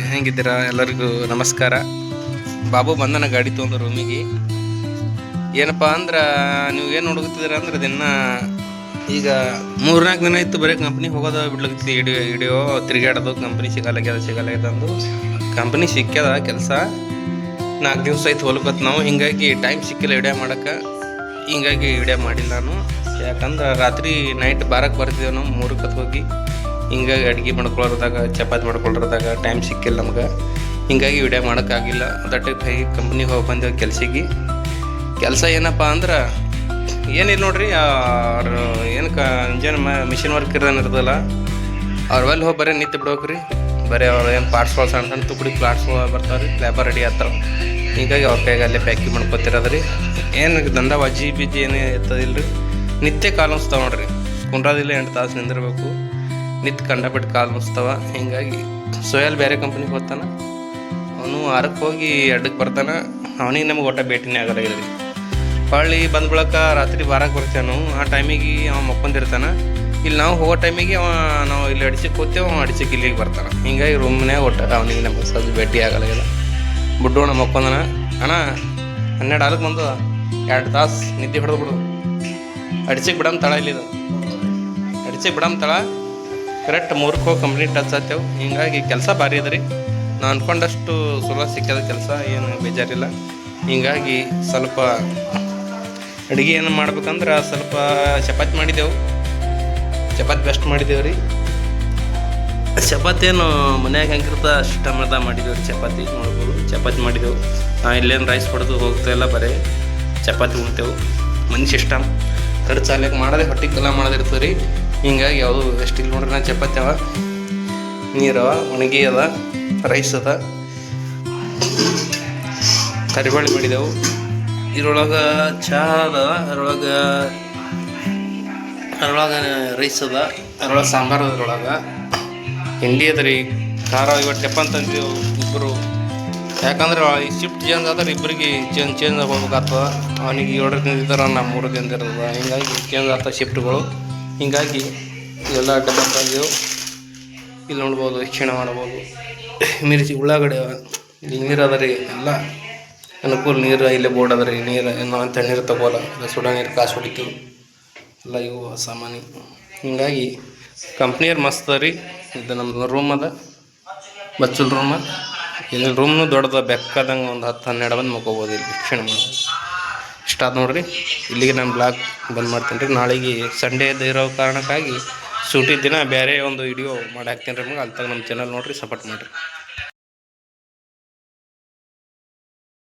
ಹೆಂಗಿದ್ದೀರಾ? ಎಲ್ಲರಿಗೂ ನಮಸ್ಕಾರ. ಬಾಬು ಬಂದನ ಗಾಡಿ ತೊಗೊಂಡು ರೂಮಿಗೆ ಏನಪ್ಪ ಅಂದ್ರೆ, ನೀವು ಏನು ಹುಡುಗುತ್ತಿದ್ದೀರ ಅಂದ್ರೆ ದಿನ ಈಗ ಮೂರ್ನಾಲ್ಕು ದಿನ ಇತ್ತು ಬರೀ ಕಂಪ್ನಿ ಹೋಗೋದು ಬಿಡ್ಲಿಕ್ಕೆ ಇಡಿಯೋ ಇಡಿಯೋ ತಿರುಗಾಡೋದು ಕಂಪ್ನಿ ಸಿಗಲ್ಲಾಗ್ಯದ ಸಿಗಲಾಗ್ಯದ ಅಂದು. ಕಂಪ್ನಿ ಸಿಕ್ಕ್ಯದ ಕೆಲಸ. ನಾಲ್ಕು ದಿವಸ ಆಯ್ತು ಹೊಲಕತ್ ನಾವು. ಹಿಂಗಾಗಿ ಟೈಮ್ ಸಿಕ್ಕಿಲ್ಲ ವಿಡಿಯೋ ಮಾಡೋಕ್ಕೆ. ಹಿಂಗಾಗಿ ವಿಡಿಯೋ ಮಾಡಿಲ್ಲ ನಾನು. ಯಾಕಂದ್ರೆ ರಾತ್ರಿ ನೈಟ್ ಬಾರಕ್ಕೆ ಬರ್ತಿದ್ದೇವೆ ನಾವು ಮೂರಕ್ಕೆ ಹೋಗಿ. ಹಿಂಗಾಗಿ ಅಡುಗೆ ಮಾಡ್ಕೊಳ್ಳೋದಾಗ ಚಪಾತಿ ಮಾಡ್ಕೊಳ್ಳೋದಾಗ ಟೈಮ್ ಸಿಕ್ಕಿಲ್ಲ ನಮ್ಗೆ. ಹಿಂಗಾಗಿ ವಿಡಿಯೋ ಮಾಡೋಕ್ಕಾಗಿಲ್ಲ. ದಟ್ಟಕ್ಕೆ ಕಂಪ್ನಿಗೆ ಹೋಗಿ ಬಂದ ಕೆಲಸಿಗೆ. ಕೆಲಸ ಏನಪ್ಪ ಅಂದ್ರೆ ಏನಿಲ್ಲ ನೋಡ್ರಿ ಅವ್ರು ಏನು ಕ ಇಂಜನ್ ಮಿಷಿನ್ ವರ್ಕ್ ಇರೋನ್ ಇರ್ತದಲ್ಲ ಅವ್ರ ಬಲ್ಲಿ ಹೋಗಿ ಬರೀ ನಿಂತು ಬಿಡೋಕ್ರಿ ಬರೀ ಅವ್ರು ಏನು ಪಾರ್ಟ್ಸ್ಗಳು ಸಣ್ಣ ಸಣ್ಣ ತುಪ್ಪಡಿ ಪ್ಲಾಟ್ಸ್ಗಳು ಬರ್ತಾವೆ ರೀ ಲೇಬರ್ ರೆಡಿ ಆಗ್ತಾವೆ. ಹೀಗಾಗಿ ಅವ್ರ ಕೈಗೆ ಅಲ್ಲೇ ಪ್ಯಾಕಿಂಗ್ ಮಾಡ್ಕೊತಿರೋದ್ರಿ. ಏನು ದಂಧ ವಜ್ಜಿ ಬಿಜ್ಜಿ ಏನು ಇರ್ತದಿಲ್ಲ ರೀ ನಿತ್ಯ ಕಾಲು ನೋಡ್ರಿ. ಕುಂಡ್ರದಿಲ್ಲ ಎಂಟು ತಾಸು ನಿಂದಿರ್ಬೇಕು. ನಿತ್ಯ ಕಂಡಬಿಟ್ಟು ಕಾಲು ಮುಸ್ತವ ಹಿಂಗಾಗಿ ಸೋಯಲ್ ಬೇರೆ ಕಂಪ್ನಿಗೆ ಹೋಗ್ತಾನ. ಅವನು ಆರಕ್ಕೆ ಹೋಗಿ ಅಡ್ಡಕ್ಕೆ ಬರ್ತಾನೆ. ಅವನಿಗೆ ನಮಗೆ ಒಟ್ಟ ಭೇಟಿನೇ ಆಗಲ್ಲ ರೀ ಹೊಳ್ಳಿ ಬಂದ ಬಳಕ ರಾತ್ರಿ ಬಾರಕ್ಕೆ ಬರ್ತಾನು ಆ ಟೈಮಿಗೆ ಅವ ಮಕ್ಕೊಂದಿರ್ತಾನ. ಇಲ್ಲಿ ನಾವು ಹೋಗೋ ಟೈಮಿಗೆ ಅವ ನಾವು ಇಲ್ಲಿ ಅಡಿಸಕ್ಕೆ ಹೋಗ್ತೇವೆ, ಅವ ಅಡಿಸಕ್ಕೆ ಇಲ್ಲಿಗೆ ಬರ್ತಾನೆ. ಹಿಂಗಾಗಿ ರೂಮ್ನೇ ಒಟ್ಟ ಅವನಿಗೆ ನಮಗೆ ಸದ್ದು ಭೇಟಿ ಆಗಲ್ಲ ನಮ್ಮ ಮಕ್ಕೊಂದನ. ಅಣ್ಣ, ಹನ್ನೆರಡು ಆಲಕ್ಕೆ ಬಂದು ಎರಡು ತಾಸು ನಿದ್ದೆ ಹೊಡೆದು ಬಿಡು. ಅಡಿಸಕ್ಕೆ ಬಿಡಮ್ ತಳ ಇಲ್ಲಿದು. ಅಡಿಸಕ್ಕೆ ಬಿಡಮ್ ತಳ. ಕರೆಕ್ಟ್ ಮೂರ್ಕೋ ಕಂಪ್ಲೀಟ್ ಹಚ್ಚಾತೇವೆ ಹಿಂಗಾಗಿ ಕೆಲಸ ಭಾರಿ ಅದ ರೀ. ನಾನು ಅನ್ಕೊಂಡಷ್ಟು ಸುಲಭ ಸಿಕ್ಕದ ಕೆಲಸ, ಏನು ಬೇಜಾರಿಲ್ಲ. ಹಿಂಗಾಗಿ ಸ್ವಲ್ಪ ಅಡುಗೆ ಏನು ಮಾಡ್ಬೇಕಂದ್ರೆ ಸ್ವಲ್ಪ ಚಪಾತಿ ಮಾಡಿದೆವು. ಚಪಾತಿ ಬೆಸ್ಟ್ ಮಾಡಿದ್ದೇವೆ ರೀ. ಚಪಾತಿ ಏನು ಮನ್ಯಾಗ ಹೆಂಗಿರ್ತ ಅಷ್ಟಮದ ಮಾಡಿದೆವು ರೀ ಚಪಾತಿ ನೋಡ್ಬೋದು. ಚಪಾತಿ ಮಾಡಿದೆವು. ನಾ ಇಲ್ಲೇನು ರೈಸ್ ಹೊಡೆದು ಹೋಗ್ತಾ ಇಲ್ಲ ಬರೀ. ಚಪಾತಿ ಉಣ್ತೇವೆ. ಮನುಷ್ಯ ಇಷ್ಟ. ಖರ್ಚು ಅಲ್ಲಿಗೆ ಮಾಡೋದೇ ಹೊಟ್ಟಿಗೆಲ್ಲ ಮಾಡೋದಿರ್ತದೆ ರೀ. ಹಿಂಗಾಗಿ ಯಾವುದು ಎಷ್ಟು ಇಲ್ಲಿ ನೋಡ್ರಿ ನಾ ಚಪಾತಿ ಅವ. ನೀರವ ಒಣಗಿ ಅದ ರೈಸ್ ಅದ. ಕರಿಬೇಳೆ ಮಾಡಿದೆವು. ಇದ್ರೊಳಗೆ ಚಹಾ ಅದ, ಅದ್ರೊಳಗೆ ಅದ್ರೊಳಗೆ ರೈಸ್ ಅದ, ಅದ್ರೊಳಗೆ ಸಾಂಬಾರು ಅದ್ರೊಳಗೆ ಹಿಂಡಿ ಅದ ಖಾರ ಇವತ್ತು ಟೆಪ್ಪ ತಂದಿದ್ದೆವು ಇಬ್ಬರು ಯಾಕಂದ್ರೆ ಶಿಫ್ಟ್ ಚೇಂಜ್ ಆದ್ರೆ ಇಬ್ಬರಿಗೆ ಚೇಂಜ್ ಚೇಂಜ್ ಹೋಗ್ಬೇಕಾಗ್ತದೆ ಅವನಿಗೆ ಏಳು ಇದ್ದಾರ ನಾ ಮೂರು ಇರ್ತದ ಹಿಂಗಾಗಿ ಚೇಂಜ್ ಆಗ್ತದೆ ಶಿಫ್ಟ್ಗಳು ಹಿಂಗಾಗಿ ಎಲ್ಲ ಡಬ್ಬ ತಂದೆವು ಇಲ್ಲಿ ನೋಡ್ಬೋದು, ವೀಕ್ಷಣೆ ಮಾಡ್ಬೋದು. ಮಿರ್ಚಿ ಉಳ್ಳಾಗಡೆ ನೀರು ಅದ ರೀ ಎಲ್ಲ ಅನುಕೂಲ ನೀರು, ಇಲ್ಲೇ ಬೋರ್ಡ್ ಅದ ರೀ ನೀರು ಅಂತ ನೀರು ತಗೋಲ್ಲ. ಇಲ್ಲ ಸುಡ ನೀರು, ಕಾಸು ಹೊಡಿತೀವಿ. ಎಲ್ಲ ಇವು ಸಾಮಾನ್ಯ. ಹೀಗಾಗಿ ಕಂಪ್ನಿಯವ್ರು ಮಸ್ತ್ ಅದ ರೀ ಇದು ನಮ್ಮ ರೂಮ್ ಅದ. ಬಚ್ಚಲ್ ರೂಮ ಇಲ್ಲಿ ರೂಮ್ನು ದೊಡ್ಡದ, ಬೆಕ್ಕದಂಗೆ ಒಂದು ಹತ್ತು ಹನ್ನೆರಡು ಬಂದು ಮಕ್ಕೋಬೋದು ಇಲ್ಲಿ ವೀಕ್ಷಣೆ ಮಾಡ್ಬೋದು ಇಷ್ಟ ಆದ ನೋಡ್ರಿ. ಇಲ್ಲಿಗೆ ನಾನು ಬ್ಲಾಗ್ ಬಂದ್ ಮಾಡ್ತೀನಿ ರೀ ನಾಳೆಗೆ ಸಂಡೇ ಇರೋ ಕಾರಣಕ್ಕಾಗಿ ಸೂಟಿ ದಿನ ಬೇರೆ ಒಂದು ವಿಡಿಯೋ ಮಾಡಿ ಹಾಕ್ತೀನಿ ರೀ ನಿಮ್ಗೆ. ಅಲ್ಲಿ ನಮ್ಮ ಚಾನಲ್ ನೋಡಿರಿ ಸಪೋರ್ಟ್ ಮಾಡಿರಿ.